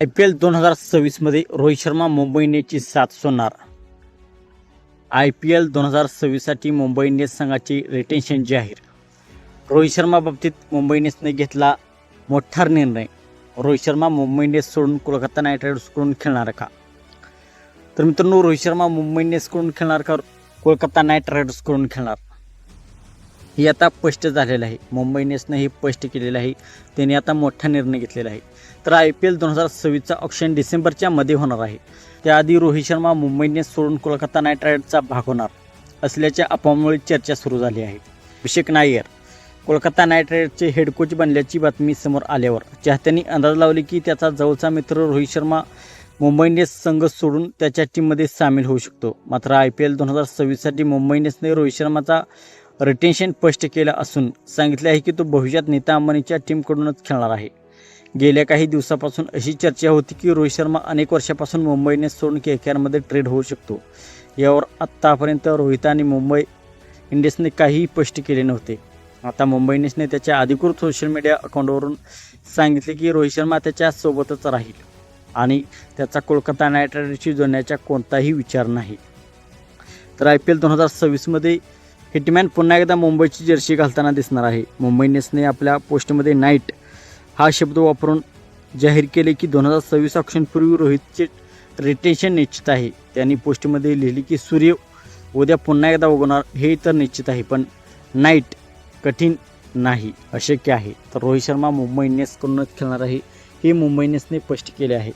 I P L दोन हजार सव्वीसमध्ये रोहित शर्मा मुंबई इंडियन्सची साथ सोडणार. आय पी एल दोन हजार सव्वीससाठी मुंबई इंडियन्स संघाची रिटेन्शन जाहीर. रोहित शर्मा बाबतीत मुंबई इंडियन्सने घेतला मोठा निर्णय. रोहित शर्मा मुंबई इंडियन्स सोडून कोलकाता नाईट रायडर्सकडून खेळणार का? तर मित्रांनो रोहित शर्मा मुंबई इंडियन्सकडून खेळणार का? कोलकाता नाईट रायडर्सकडून खेळणार? हे आता स्पष्ट झालेलं आहे. मुंबई इंडियन्सनं हे स्पष्ट केलेलं आहे. त्यांनी आता मोठा निर्णय घेतलेला आहे. तर आय पी एल दोन हजार सव्वीसचा ऑप्शन डिसेंबरच्या मध्ये होणार आहे. त्याआधी रोहित शर्मा मुंबई इंडियन्स सोडून कोलकाता नाईट रायडर्सचा भाग होणार असल्याच्या अफवामुळे चर्चा सुरू झाली आहे. अभिषेक नायर कोलकाता नाईट रायडर्सचे हेड कोच बनल्याची बातमी समोर आल्यावर चाहत्यांनी अंदाज लावले की त्याचा जवळचा मित्र रोहित शर्मा मुंबई इंडियन्स संघ सोडून त्याच्या टीममध्ये सामील होऊ शकतो. मात्र आय पी एल दोन हजार सव्वीससाठी मुंबई इंडियन्सने रोहित शर्माचा रिटेन्शन स्पष्ट केलं असून सांगितले आहे की तो भविष्यात नीता अंबानीच्या टीमकडूनच खेळणार आहे. गेल्या काही दिवसापासून अशी चर्चा होती की रोहित शर्मा अनेक वर्षापासून मुंबईने सोडून के के आरमध्ये ट्रेड होऊ शकतो. यावर आत्तापर्यंत रोहित आणि मुंबई इंडियन्सने काहीही स्पष्ट केले नव्हते. आता मुंबई इंडियन्सने त्याच्या अधिकृत सोशल मीडिया अकाउंटवरून सांगितले की रोहित शर्मा त्याच्यासोबतच राहील आणि त्याचा कोलकाता नाईट रायडर्सशी जोडण्याचा कोणताही विचार नाही. तर आय पी एल दोन हजार सव्वीसमध्ये हिटमॅन पुन्हा एकदा मुंबईची जर्सी घालताना दिसणार आहे. मुंबई इंडियन्सने आपल्या पोस्टमध्ये नाईट हा शब्द वापरून जाहीर केले की दोन हजार सव्वीस ऑक्शनपूर्वी रोहितचे रिटेन्शन निश्चित आहे. त्यांनी पोस्टमध्ये लिहिले की सूर्य उद्या पुन्हा एकदा उगवणार हे तर निश्चित आहे पण नाईट कठीण नाही अशक्य आहे. तर रोहित शर्मा मुंबई इंडियन्सकडूनच खेळणार आहे. हे मुंबई इंडियन्सने स्पष्ट केले आहे.